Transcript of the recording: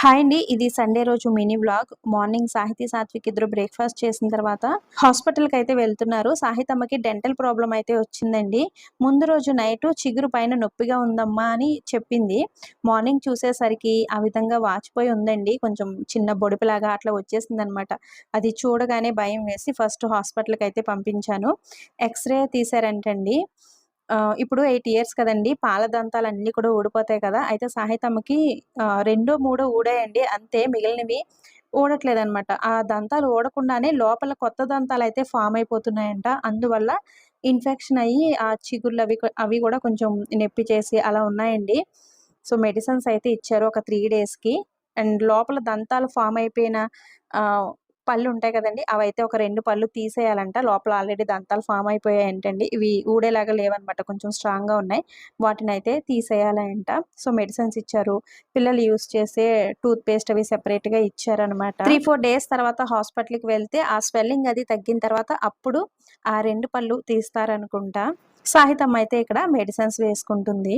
Hi అండి. ఇది Sunday రోజు మినీ బ్లాగ్ మార్నింగ్ సాహితీ సాత్విక్ ఇద్దరు బ్రేక్ఫాస్ట్ చేసిన తర్వాత హాస్పిటల్కి అయితే వెళ్తున్నారు. సాహితమ్మకి డెంటల్ ప్రాబ్లం అయితే వచ్చిందండి. ముందు రోజు నైట్ చిగురు పైన నొప్పిగా ఉందమ్మా అని చెప్పింది. మార్నింగ్ చూసేసరికి ఆ విధంగా వాచిపోయి ఉందండి. కొంచెం చిన్న బొడిపిలాగా అట్లా వచ్చేసింది అనమాట అది చూడగానే భయం వేసి ఫస్ట్ హాస్పిటల్కి అయితే పంపించాను. ఎక్స్రే తీసారంటండి ఇప్పుడు ఎయిట్ ఇయర్స్ కదండి. పాల దంతాలు అన్నీ కూడా ఊడిపోతాయి కదా. అయితే సాహితమ్మకి రెండో మూడో ఊడాయండి. అంతే మిగిలినవి ఊడట్లేదు అనమాట ఆ దంతాలు ఊడకుండానే లోపల కొత్త దంతాలు అయితే ఫామ్ అయిపోతున్నాయంట. అందువల్ల ఇన్ఫెక్షన్ అయ్యి ఆ చిగుళ్ళు అవి అవి కూడా కొంచెం నొప్పి చేసి అలా ఉన్నాయండి. సో మెడిసిన్స్ అయితే ఇచ్చారు ఒక త్రీ డేస్కి. అండ్ లోపల దంతాలు ఫామ్ అయిపోయిన పళ్ళు ఉంటాయి కదండి అవైతే ఒక రెండు పళ్ళు తీసేయాలంట. లోపల ఆల్రెడీ దంతాలు ఫామ్ అయిపోయాయంటండి. ఇవి ఊడేలాగా లేవన్నమాట కొంచెం స్ట్రాంగ్గా ఉన్నాయి. వాటిని అయితే తీసేయాలంట. సో మెడిసిన్స్ ఇచ్చారు. పిల్లలు యూస్ చేసే టూత్ పేస్ట్ అవి సెపరేట్గా ఇచ్చారనమాట. త్రీ ఫోర్ డేస్ తర్వాత హాస్పిటల్కి వెళ్తే ఆ స్వెల్లింగ్ అది తగ్గిన తర్వాత అప్పుడు ఆ రెండు పళ్ళు తీస్తారనుకుంటా. సాహితం అయితే ఇక్కడ మెడిసిన్స్ వేసుకుంటుంది.